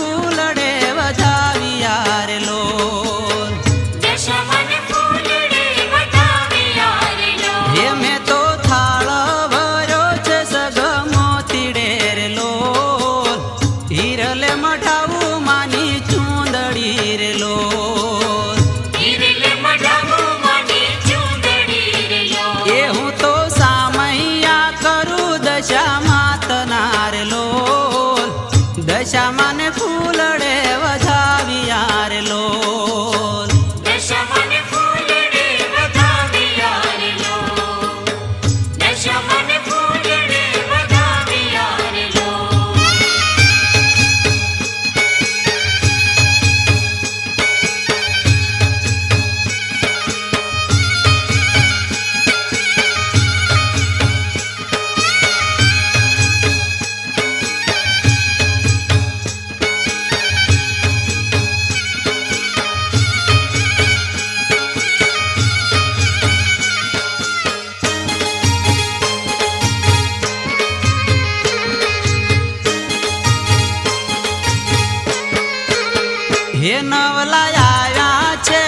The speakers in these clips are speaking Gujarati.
ફૂલડ હે નવલા આવ્યા છે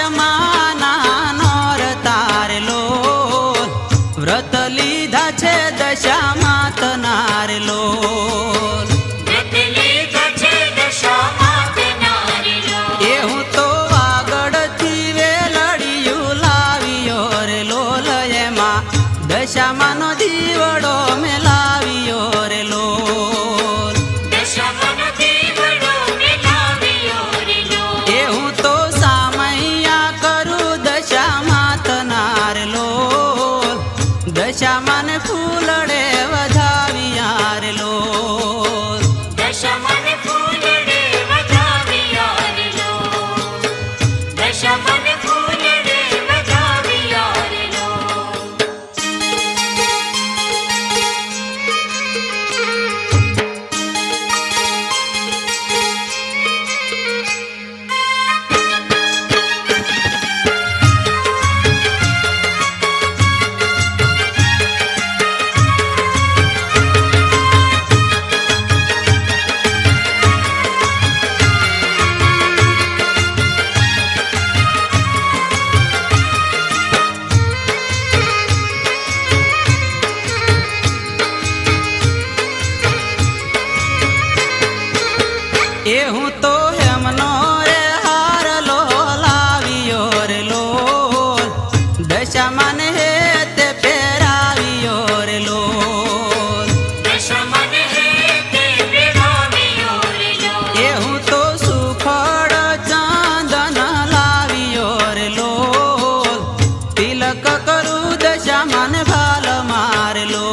દશાને ભાલ મારલો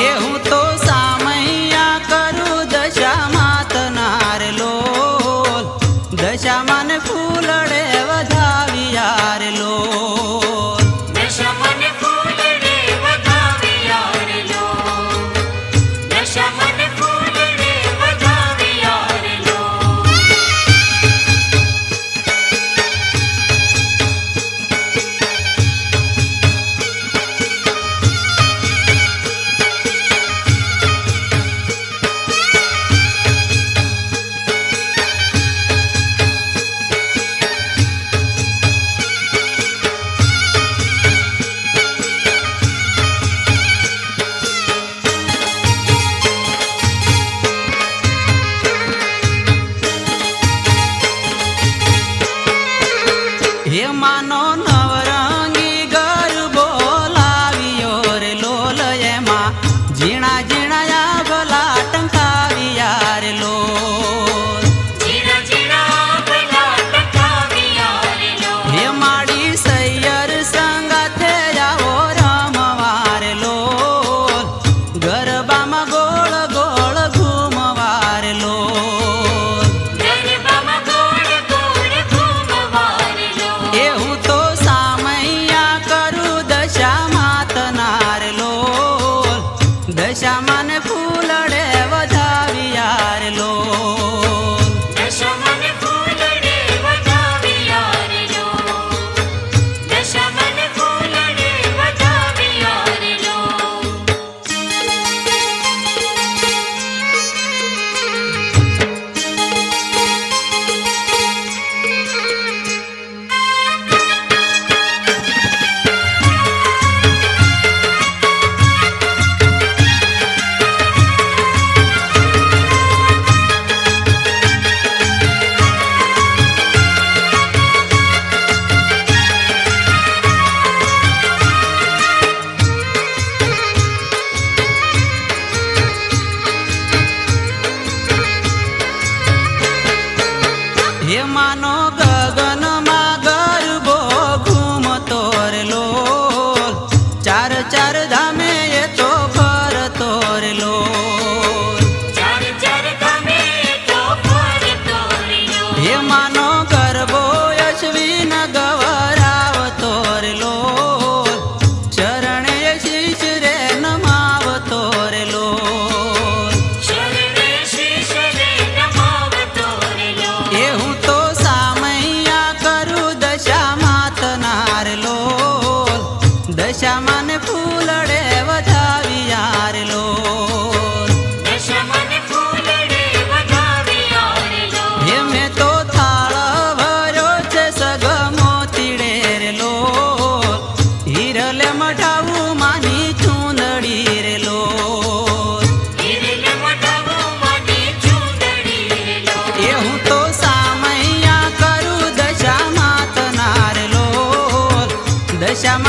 એ તો સામૈયા કરું દશા માત નારેલો દશા ફૂલડે હે માનો llama